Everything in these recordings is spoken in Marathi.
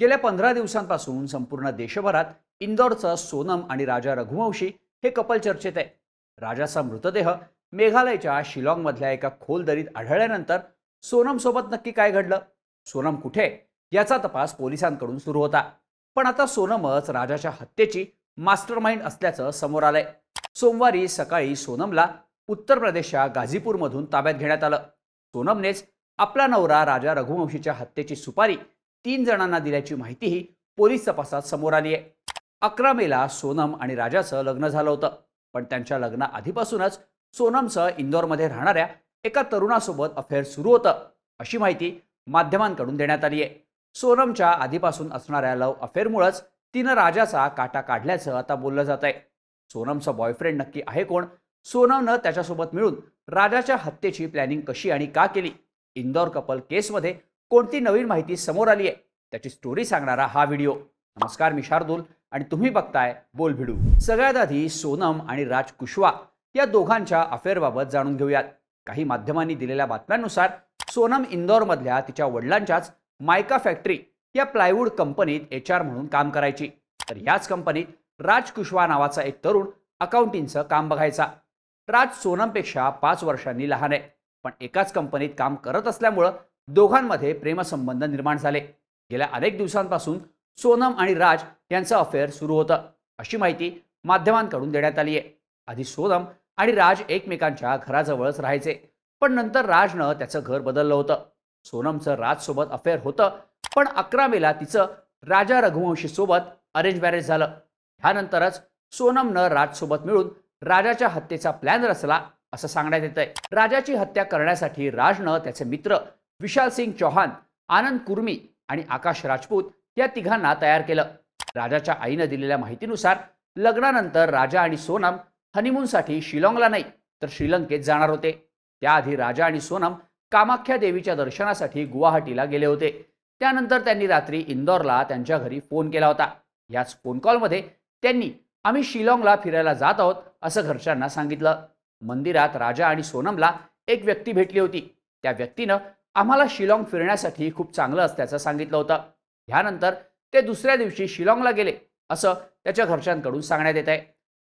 गेल्या पंधरा दिवसांपासून संपूर्ण देशभरात इंदोरचं सोनम आणि राजा रघुवंशी हे कपल चर्चेत आहे. राजाचा मृतदेह मेघालयच्या शिलाँगमधल्या एका खोल दरीत आढळल्यानंतर सोनमसोबत नक्की काय घडलं? सोनम कुठे आहे? याचा तपास पोलिसांकडून सुरू होता. पण आता सोनमच राजाच्या हत्येची मास्टर माइंड असल्याचं समोर आलंय. सोमवारी सकाळी सोनमला उत्तर प्रदेशच्या गाझीपूरमधून ताब्यात घेण्यात आलं. सोनमनेच आपला नवरा राजा रघुवंशीच्या हत्येची सुपारी तीन जणांना दिल्याची माहितीही पोलीस तपासात समोर आली आहे. अकरा मेला सोनम आणि राजाचं लग्न झालं होतं. पण त्यांच्या लग्नाआधीपासूनच सोनमचं इंदोरमध्ये राहणाऱ्या एका तरुणासोबत अफेअर सुरू होतं अशी माहिती माध्यमांकडून देण्यात आली आहे. सोनमच्या आधीपासून असणाऱ्या लव्ह अफेअरमुळंच तिनं राजाचा काटा काढल्याचं आता बोललं जात आहे सोनमचा बॉयफ्रेंड नक्की आहे कोण? सोनमनं त्याच्यासोबत मिळून राजाच्या हत्येची प्लॅनिंग कशी आणि का केली? इंदौर कपल केसमध्ये कोणती नवीन माहिती समोर आली आहे त्याची स्टोरी सांगणारा हा व्हिडिओ नमस्कार मी शार्दूल आणि तुम्ही बघताय बोल भिडू. सगळ्यात आधी सोनम आणि राज कुशवा या दोघांच्या अफेअरबाबत जाणून घेऊयात. काही माध्यमांनी दिलेल्या बातम्यांनुसार सोनम इंदोरमधल्या तिच्या वडिलांच्याच मायका फॅक्टरी या प्लायवूड कंपनीत एच आर म्हणून काम करायची. तर याच कंपनीत राज कुशवा नावाचा एक तरुण अकाउंटिंगचं काम बघायचा. राज सोनमपेक्षा पाच वर्षांनी लहान आहे पण एकाच कंपनीत काम करत असल्यामुळं दोघांमध्ये प्रेमसंबंध निर्माण झाले. गेल्या अनेक दिवसांपासून सोनम आणि राज यांचं अफेअर सुरू होतं अशी माहिती माध्यमांकडून देण्यात आली आहे आधी सोनम आणि राज एकमेकांच्या घराजवळच राहायचे पण नंतर राजनं त्याचं घर बदललं होतं. सोनमचं राजसोबत अफेअर होतं पण अकरा मेला तिचं राजा रघुवंशी सोबत अरेंज मॅरेज झालं. ह्यानंतरच सोनमनं राजसोबत मिळून राजाच्या हत्येचा प्लॅन रचला असं सांगण्यात येत आहे राजाची हत्या करण्यासाठी राजनं त्याचे मित्र विशाल सिंग चौहान आनंद कुर्मी आणि आकाश राजपूत या तिघांना तयार केलं. राजाच्या आईनं दिलेल्या माहितीनुसार लग्नानंतर राजा आणि सोनम हनीमूनसाठी शिलाँगला नाही तर श्रीलंकेत जाणार होते. त्याआधी राजा आणि सोनम कामाख्या देवीच्या दर्शनासाठी गुवाहाटीला गेले होते. त्यानंतर त्यांनी रात्री इंदोरला त्यांच्या घरी फोन केला होता. याच फोन कॉलमध्ये त्यांनी आम्ही शिलाँगला फिरायला जात आहोत असं घरच्यांना सांगितलं. मंदिरात राजा आणि सोनमला एक व्यक्ती भेटली होती. त्या व्यक्तीनं आम्हाला शिलाँग फिरण्यासाठी खूप चांगलं असल्याचं सांगितलं होतं. ह्यानंतर ते दुसऱ्या दिवशी शिलाँगला गेले असं त्याच्या घरच्यांकडून सांगण्यात येत आहे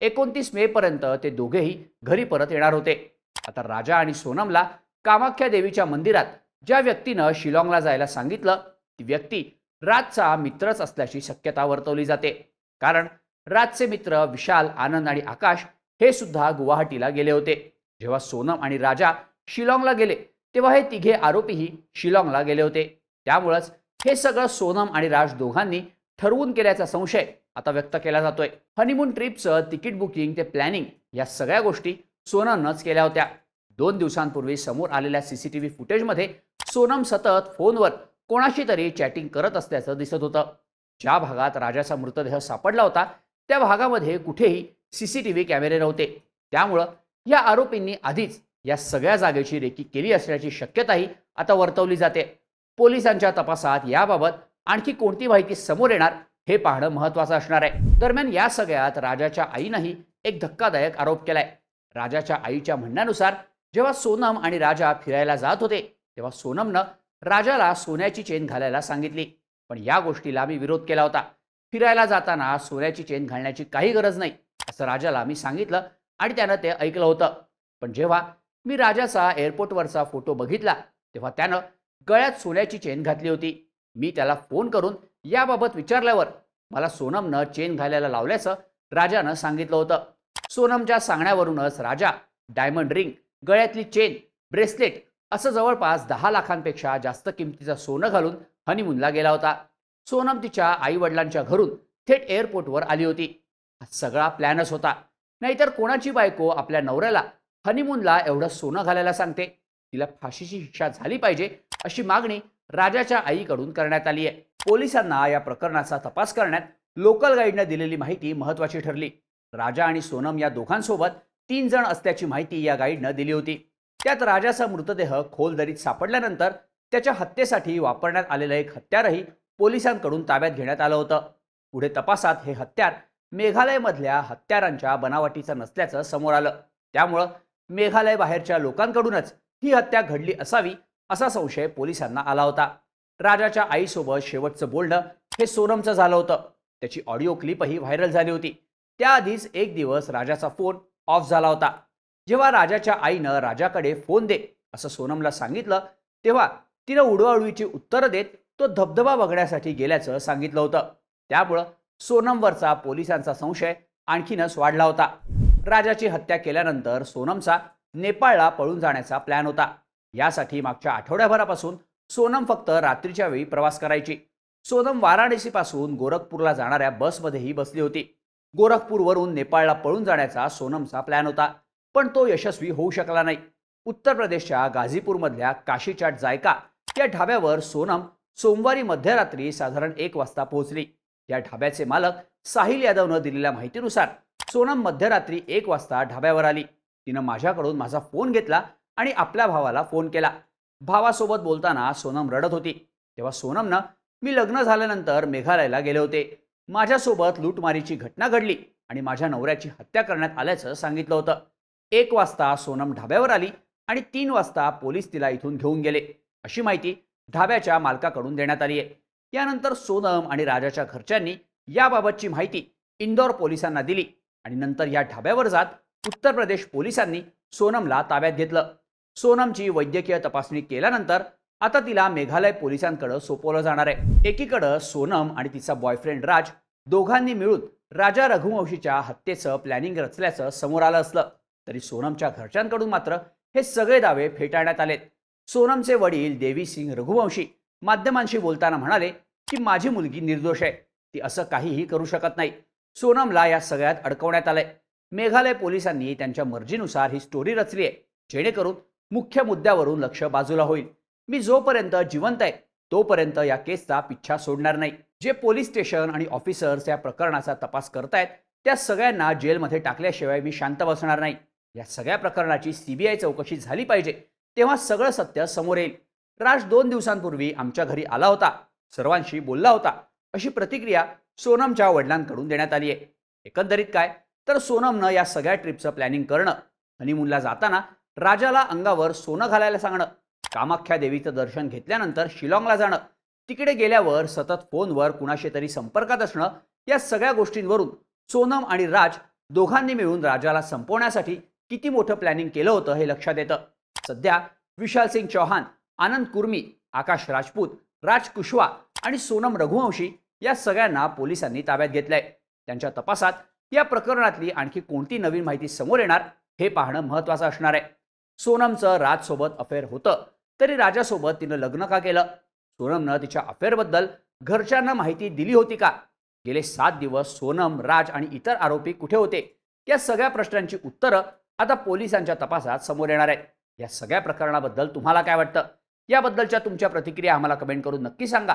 एकोणतीस मे पर्यंत ते दोघेही घरी परत येणार होते. आता राजा आणि सोनमला कामाख्या देवीच्या मंदिरात ज्या व्यक्तीनं शिलाँगला जायला सांगितलं ती व्यक्ती राजचा मित्रच असल्याची शक्यता वर्तवली जाते. कारण राजचे मित्र विशाल आनंद आणि आकाश हे सुद्धा गुवाहाटीला गेले होते. जेव्हा सोनम आणि राजा शिलाँगला गेले तेव्हा हे तिघे आरोपीही शिलाँगला गेले होते. त्यामुळंच हे सगळं सोनम आणि राज दोघांनी ठरवून केल्याचा संशय आता व्यक्त केला जातोय. हनीमून ट्रिपचं तिकीट बुकिंग ते प्लॅनिंग या सगळ्या गोष्टी सोनमनंच केल्या होत्या. दोन दिवसांपूर्वी समोर आलेल्या सीसीटीव्ही फुटेजमध्ये सोनम सतत फोनवर कोणाशी तरी चॅटिंग करत असल्याचं दिसत होतं. ज्या भागात राजाचा मृतदेह सापडला होता त्या भागामध्ये कुठेही सीसीटीव्ही कॅमेरे नव्हते. त्यामुळं या आरोपींनी आधीच या सगळ्या जागेची रेकी केली असण्याची शक्यताही आता वर्तवली जाते. पोलिसांच्या तपासात याबाबत आणखी कोणती माहिती समोर येणार हे पाहणं महत्वाचं असणार आहे. दरम्यान या सगळ्यात राजाच्या आईनंही एक धक्कादायक आरोप केलाय. राजाच्या आईच्या म्हणण्यानुसार जेव्हा सोनम आणि राजा फिरायला जात होते तेव्हा सोनमनं राजाला सोन्याची चेन घालायला सांगितली. पण या गोष्टीला मी विरोध केला होता. फिरायला जाताना सोन्याची चेन घालण्याची काही गरज नाही असं राजाला मी सांगितलं आणि त्यानं ते ऐकलं होतं. पण जेव्हा मी राजाचा एअरपोर्टवरचा फोटो बघितला. तेव्हा त्यानं गळ्यात सोन्याची चेन घातली होती. मी त्याला फोन करून याबाबत विचारल्यावर मला सोनमनं चेन घालायला लावल्याचं राजानं सांगितलं होतं. सोनमच्या सांगण्यावरूनच राजा डायमंड रिंग गळ्यातली चेन ब्रेसलेट असं जवळपास दहा लाखांपेक्षा जास्त किमतीचं सोनं घालून हनीमूनला गेला होता. सोनम तिच्या आई वडिलांच्या घरून थेट एअरपोर्टवर आली होती. हा सगळा प्लॅनच होता. नाहीतर कोणाची बायको आपल्या नवऱ्याला हनीमूनला एवढं सोनं घालायला सांगते. तिला फाशीची शिक्षा झाली पाहिजे अशी मागणी राजाच्या आईकडून करण्यात आली आहे. पोलिसांना या प्रकरणाचा तपास करण्यात लोकल गाईडनं दिलेली माहिती महत्वाची ठरली. राजा आणि सोनम या दोघांसोबत तीन जण असल्याची माहिती या गाईडनं दिली होती. त्यात राजाचा मृतदेह खोल दरीत सापडल्यानंतर त्याच्या हत्येसाठी वापरण्यात आलेलं एक हत्यारही पोलिसांकडून ताब्यात घेण्यात आलं होतं. पुढे तपासात हे हत्यार मेघालयमधल्या हत्यारांच्या बनावटीचं नसल्याचं समोर आलं. त्यामुळं मेघालय बाहेरच्या लोकांकडूनच ही हत्या घडली असावी असा संशय पोलिसांना आला होता. राजाच्या आईसोबत शेवटचं बोलणं हे सोनमचं झालं होतं. त्याची ऑडिओ क्लिपही व्हायरल झाली होती. त्याआधीच एक दिवस राजाचा फोन ऑफ झाला होता. जेव्हा राजाच्या आईनं राजाकडे फोन दे असं सोनमला सांगितलं तेव्हा तिनं उडवाउडवीची उत्तरं देत तो धबधबा बघण्यासाठी गेल्याचं सांगितलं होतं. त्यामुळं सोनमवरचा पोलिसांचा संशय आणखीनच वाढला होता. राजाची हत्या केल्यानंतर सोनमचा नेपाळला पळून जाण्याचा प्लॅन होता. यासाठी मागच्या आठवड्याभरापासून सोनम फक्त रात्रीच्या वेळी प्रवास करायची. सोनम वाराणसीपासून गोरखपूरला जाणाऱ्या बसमध्येही बसली होती. गोरखपूरवरून नेपाळला पळून जाण्याचा सोनमचा प्लॅन होता पण तो यशस्वी होऊ शकला नाही. उत्तर प्रदेशच्या गाझीपूरमधल्या काशीचाट जायका या ढाब्यावर सोनम सोमवारी मध्यरात्री साधारण एक वाजता पोहोचली. या ढाब्याचे मालक साहिल यादवनं दिलेल्या माहितीनुसार सोनम मध्यरात्री एक वाजता ढाब्यावर आली. तिनं माझ्याकडून माझा फोन घेतला आणि आपल्या भावाला फोन केला. भावासोबत बोलताना सोनम रडत होती. तेव्हा सोनमनं मी लग्न झाल्यानंतर मेघालयला गेले होते. माझ्यासोबत लूटमारीची घटना घडली आणि माझ्या नवऱ्याची हत्या करण्यात आल्याचं सांगितलं होतं. एक वाजता सोनम ढाब्यावर आली आणि तीन वाजता पोलीस तिला इथून घेऊन गेले. अशी माहिती ढाब्याच्या मालकाकडून देण्यात आली आहे यानंतर सोनम आणि राजाच्या घरच्यांनी याबाबतची माहिती इंदोर पोलिसांना दिली. आणि नंतर या ढाब्यावर जात उत्तर प्रदेश पोलिसांनी सोनमला ताब्यात घेतलं. सोनमची वैद्यकीय तपासणी केल्यानंतर आता तिला मेघालय पोलिसांकडे सोपवलं जाणार आहे. एकीकडं सोनम आणि तिचा बॉयफ्रेंड राज दोघांनी मिळून राजा रघुवंशीच्या हत्येचं प्लॅनिंग रचल्याचं समोर आलं असलं तरी सोनमच्या घरच्यांकडून मात्र हे सगळे दावे फेटाळण्यात आलेत. सोनमचे वडील देवी सिंग रघुवंशी माध्यमांशी बोलताना म्हणाले की माझी मुलगी निर्दोष आहे. ती असं काहीही करू शकत नाही. सोनमला या सगळ्यात अडकवण्यात आलंय. मेघालय पोलिसांनी त्यांच्या मर्जीनुसार ही स्टोरी रचली आहे जेणेकरून मुख्य मुद्द्यावरून लक्ष बाजूला होईल. मी जोपर्यंत जिवंत आहे तोपर्यंत या केसचा पिच्छा सोडणार नाही. जे पोलीस स्टेशन आणि ऑफिसर्स या प्रकरणाचा तपास करतायत त्या सगळ्यांना जेलमध्ये टाकल्याशिवाय मी शांत बसणार नाही. या सगळ्या प्रकरणाची सीबीआय चौकशी झाली पाहिजे तेव्हा सगळं सत्य समोर येईल. राज दोन दिवसांपूर्वी आमच्या घरी आला होता सर्वांशी बोलला होता. अशी प्रतिक्रिया सोनमच्या वडिलांकडून देण्यात आली आहे. एकंदरीत काय? तर सोनमनं या सगळ्या ट्रिपचं प्लॅनिंग करणं हनीमूनला जाताना राजाला अंगावर सोनं घालायला सांगणं कामाख्या देवीचं दर्शन घेतल्यानंतर शिलाँगला जाणं तिकडे गेल्यावर सतत फोनवर कुणाशी तरी संपर्कात असणं या सगळ्या गोष्टींवरून सोनम आणि राज दोघांनी मिळून राजाला संपवण्यासाठी किती मोठं प्लॅनिंग केलं होतं हे लक्षात येतं. सध्या विशाल सिंग चौहान आनंद कुर्मी आकाश राजपूत राज कुशवा आणि सोनम रघुवंशी या सगळ्यांना पोलिसांनी ताब्यात घेतलंय. त्यांच्या तपासात या प्रकरणातली आणखी कोणती नवीन माहिती समोर येणार हे पाहणं महत्वाचं असणार आहे. सोनमचं राजसोबत अफेअर होतं तरी राजासोबत तिनं लग्न का केलं? सोनमनं तिच्या अफेअरबद्दल घरच्यांना माहिती दिली होती का? गेले सात दिवस सोनम राज आणि इतर आरोपी कुठे होते? या सगळ्या प्रश्नांची उत्तरं आता पोलिसांच्या तपासात समोर येणार आहेत. या सगळ्या प्रकरणाबद्दल तुम्हाला काय वाटतं? याबद्दलच्या तुमच्या प्रतिक्रिया आम्हाला कमेंट करून नक्की सांगा.